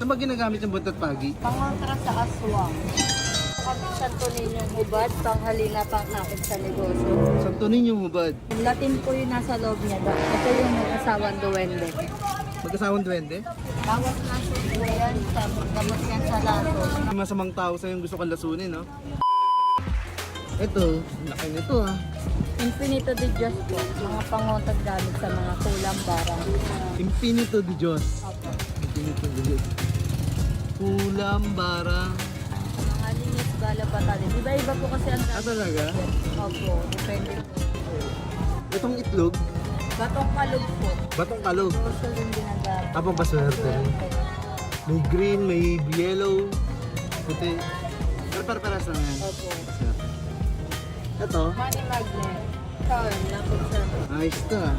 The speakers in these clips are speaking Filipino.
Saan ba ginagamit yung buntot pagi? Pangontra sa aswang. Santo Niño hubad, panghalina pangakit sa negosyo. Santunin yung hubad. Yung Latin po yung nasa loob niya. daw. Ito yung mag-asawang duwende. Magkasawang duwende? Bawas na po yan, sa gamot yan sa. May masamang tao sa'yo yung gusto kang lasunin, no? Ito, laki nito ah. Infinito de Diyos po, mga pangontag gamit sa mga kulang barang. Infinito de Diyos. Opo. Infinito de Diyos. Kulam, bara. Mga linis, bala, batali. Iba-iba po kasi ang Ah, talaga? Opo, depende po. Itong itlog, Batong kalog po. batong kalog. Gusto rin ginagamit. Tapos paswerte. May green, may yellow, puti. Pero para-paras lang yan. Opo. Ito, Money magnet. Charm na po siya. ayos to ah.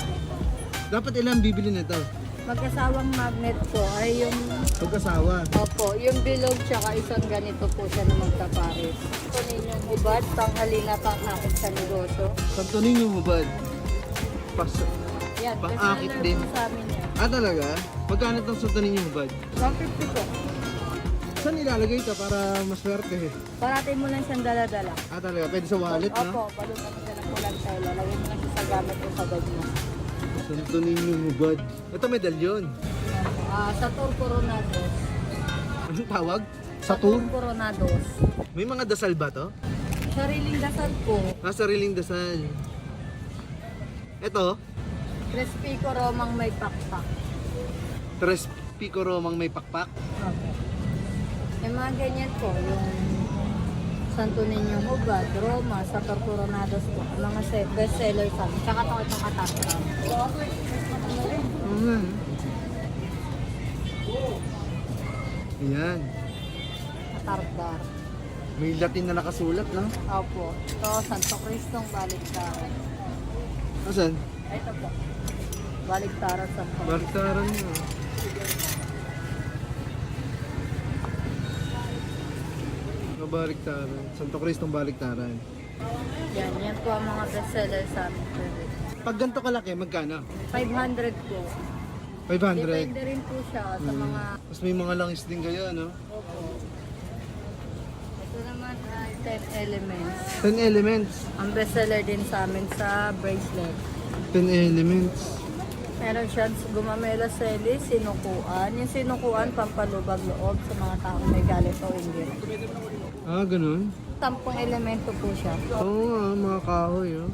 Dapat ilang bibili nito? Magkasawang magnet po ay yung Pagkasawa. Opo, yung bilog tsaka isang ganito po siya na magkapares. Ito ninyong hubad, panghalina pangakit sa negosyo. Santunin yung hubad. Pas Yan, Pang-akit bestseller din. po sa amin yan. ah, talaga? Magkano itong santunin yung hubad? 150 po. Saan nilalagay ito para maswerte? Parating mo lang siyang dala-dala. Ah, talaga? Pwede sa wallet, Opo, no? balutan mo siya ng pulang tayo. Lalagay mo lang siya sa gamit mo sa bag mo. Santunin yung hubad. Ito medalyon. Ah, sa Tour Coronados. Anong tawag? Sa tour? Coronados. May mga dasal ba to? Sariling dasal po. Ah, sariling dasal. Ito, Crispy Coromang may pakpak. tres pico romang may pakpak. Opo. Yung mga ganyan po, yung Santo Niño Hubad, Roma, sa Tour Coronados po. Mga se- bestseller sa amin. Tsaka ito itong. Oo nga. eh. Ayan. Katartar. May Latin na nakasulat, no? Opo. Ito, Santo Cristong Baligtaran. Asan? Ito po. Baligtaran sa Baliktaran nyo. Baliktaran. Santo Cristong Baliktaran. Yan, yan po ang mga bestseller sa amin. Pag ganito kalaki, magkano? 500 po. 500. Depende rin po siya sa Hmm. mga... Tapos may mga langis din kayo, ano? Opo. Ito naman ay 10 elements. 10 elements. Ang bestseller din sa amin sa bracelet. 10 elements. Meron siyang gumamela seli, sinukuan. Yung sinukuan, pampalubag loob sa mga taong may galit o inggit. Ah, ganun. Tampong elemento po siya. Oo nga, mga kahoy, oh.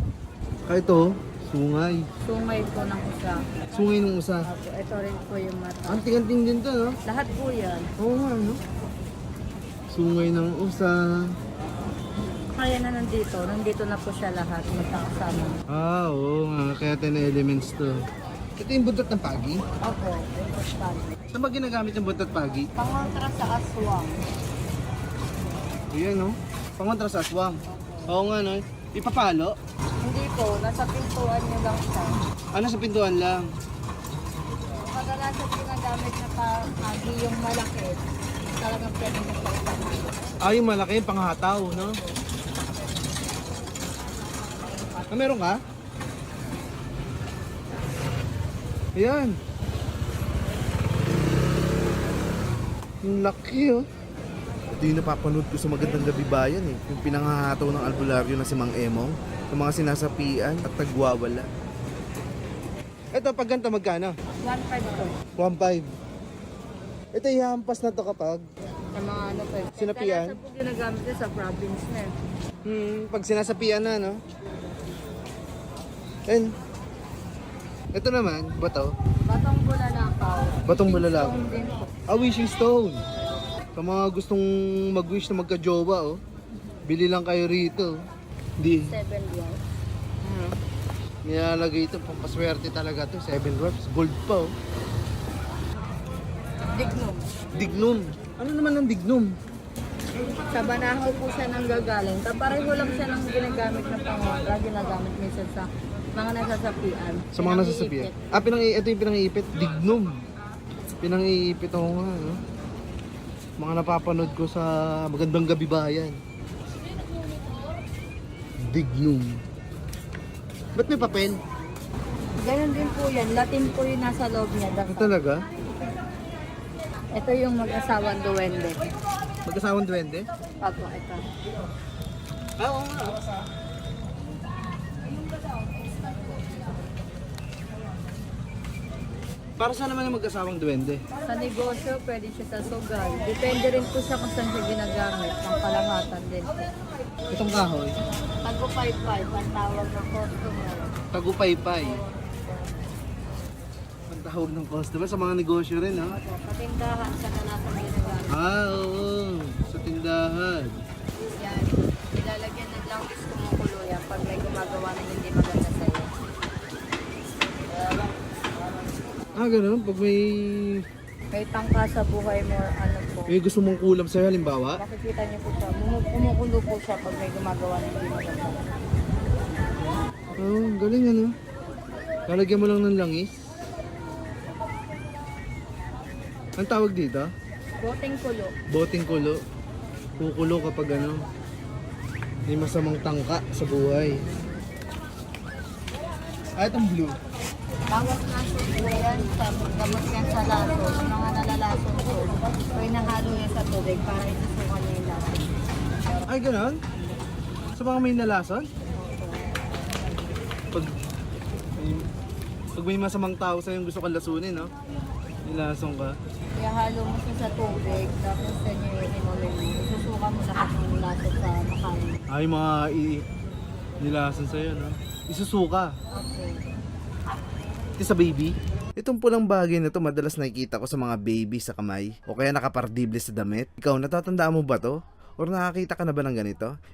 Ah, ito, sungay. Sungay po ng isa. Sungay ng usa. Opo, ito rin po yung mata. Anting-anting din to, no? Lahat po yan. Oo nga, no? Sungay ng usa. Kaya na nandito, nandito na po siya lahat magkakasama. Ah, oo nga. Kaya 10 elements to. Ito yung buntot ng pagi. Opo, importante. Saan ba ginagamit yung buntot pagi? Pangontra sa aswang. Ayan, no? Pangontra sa aswang. Oo nga, no? Ipapalo. Hindi po, nasa pintuan niyo lang siya. Ano sa pintuan lang? Kadalasan ginagamit na pagi yung malaki. Talagang pwede mo sa Ah, yung malaki, panghataw, no? Ah, meron ka? Ayan. Yung laki, oh. Ito yung napapanood ko sa Magandang Gabi Bayan, eh. Yung pinangahataw ng albularyo na si Mang Emong. Yung mga sinasapian at nagwawala. Ito, pag ganito, magkano? 1.5 po. 1.5. Ito, ihampas na to kapag Sa mga ano po. eh. Sinapian? Kadalasan po ginagamit sa province na. eh. Hmm, pag sinasapian na, no? And, ito naman, bato. Batong bulalakaw. Batong bulalakaw. Stone din po. A wishing stone. Sa mga gustong mag-wish na magka-jowa, oh. Bili lang kayo rito. Di. 7 years. Nilalagay ito, pampaswerte talaga to. Seven dwarfs. Gold pa, oh. Dignum. Dignum. Ano naman ang dignum? Sa Banahaw po siya nang gagaling. Pareho lang siya ng ginagamit na pangontra. Ginagamit minsan sa mga nasasapian. Sa mga nasasapian. Ah, pinang ito yung pinang-iipit. Dignum. Pinang-iipit ako nga, no? Mga napapanood ko sa Magandang Gabi Bayan. Dignum. Ba't may papel? Ganon din po yan. Latin po yung nasa loob niya. Dasal. talaga? Ito yung mag-asawang duwende. Magkasawang duwende? Opo, ito. Ah, oo nga. Para saan naman yung mag-asawang duwende? Sa negosyo, pwede siya sa sugal. Depende rin po siya kung saan siya ginagamit. Ang kalahatan din. Itong kahoy. 5-5, ang tawag ng customer. Tagupay-pay. Ang tawag ng customer sa mga negosyo rin, ha? Opo, patindahan sa kanasang ginagamit. Ah, oo. Sa tindahan. Yan. Ilalagyan ng langis kumukulo yan pag may gumagawa na hindi maganda Ah, ganun. Pag may, May tangka sa buhay mo, ano po. may gusto mong kulam sa'yo, halimbawa. Makikita niyo po siya. Mumu- Kumukulo po siya pag may gumagawa na hindi maganda. Oh, galing ano. Lalagyan mo lang ng langis. Ang tawag dito? Boteng kulo. Boting kulo. Kukulo kapag ano. May masamang tangka sa buhay. Ah, itong blue. Bawat naso po yan, sa gamot yan sa laso. Yung mga nalalason po, pwede nahalo yan sa tubig para isusukan niya yung laso. Ay, ganun? Sa mga may nalason? Pag, pag may masamang tao sa'yo yung gusto kang lasunin, no? Nilasong ka. Kaya halo mo siya sa tubig, tapos yan yung inumin mo. Isusukan mo lahat ng laso sa makain. Ay, mga i nilason sa'yo, no? Isusuka. Okay. Ito sa baby. Itong pulang bagay na to madalas nakikita ko sa mga baby sa kamay o kaya nakapardible sa damit. Ikaw, natatandaan mo ba to? Or nakakita ka na ba ng ganito?